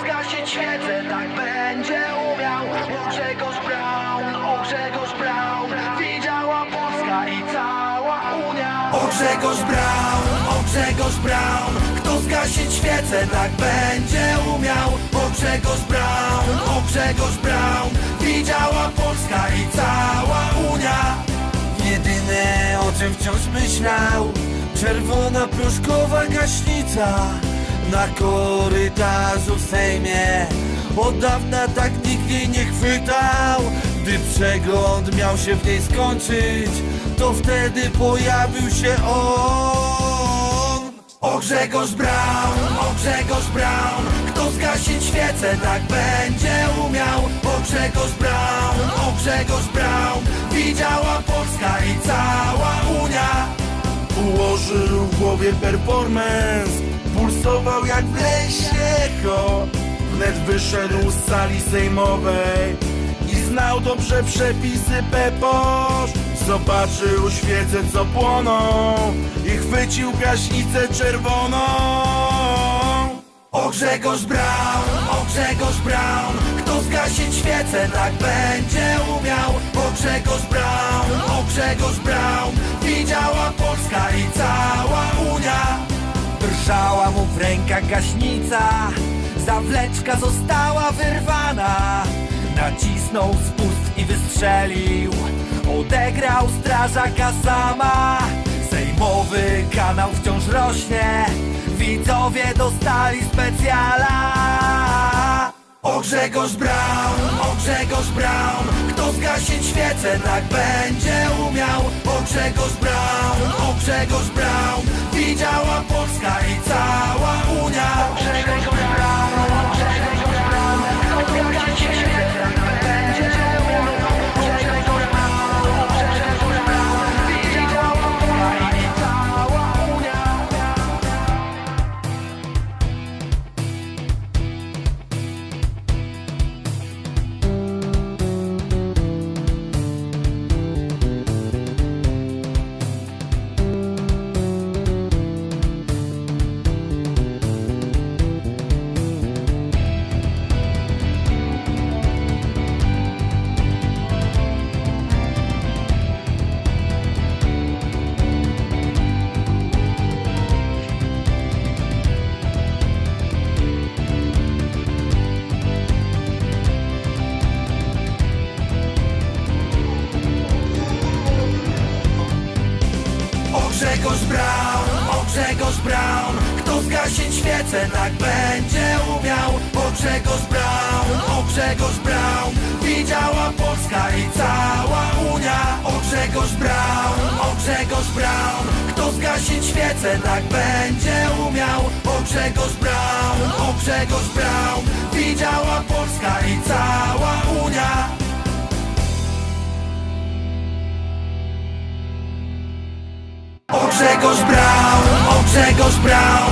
zgasić świecę, tak będzie umiał. O Grzegorz Braun, o Grzegorz Braun. Widziała Polska i cała Unia. O Grzegorz Braun, o Grzegorz Braun. Kto zgasić świecę, tak będzie umiał. O Grzegorz Braun, o Grzegorz Braun. Widziała Polska i cała Unia. Jedyne o czym wciąż myślał Czerwona proszkowa gaśnica Na korytarzu w Sejmie. Od dawna tak nikt jej nie chwytał. Gdy przegląd miał się w niej skończyć To wtedy pojawił się on. O Grzegorz Braun, o Grzegorz Braun Kto zgasić świecę, tak będzie umiał. O Grzegorz Braun, o Grzegorz Braun Widziała Polska i cała Unia. Ułożył w głowie performance Pulsował jak w lesie ho Wnet wyszedł z sali sejmowej I znał dobrze przepisy Peposz Zobaczył świece co płoną I chwycił gaśnicę czerwoną. O Grzegorz Braun, o Grzegorz Braun Kto zgasić świecę, tak będzie umiał? O Grzegorz Braun, o Grzegorz Braun Widziała Polska i Drżała mu w rękach gaśnica. Zawleczka została wyrwana. Nacisnął spust i wystrzelił. Odegrał strażaka sama. Sejmowy kanał wciąż rośnie. Widzowie dostali specjala. O Grzegorz Braun, o Grzegorz Braun. Kto zgasić świecę, tak będzie umiał. O Grzegorz Braun, o Grzegorz Braun Grzegorz Braun, o Grzegorz Braun. Kto zgasić świecę, tak będzie umiał. O Grzegorz Braun, o Grzegorz Braun. Widziała Polska i cała Unia. O Grzegorz Braun, o Grzegorz Braun. Kto zgasić świecę, tak będzie umiał. O Grzegorz Braun, o Grzegorz Braun. Widziała Polska i cała czegoś brał, o czegoś brał.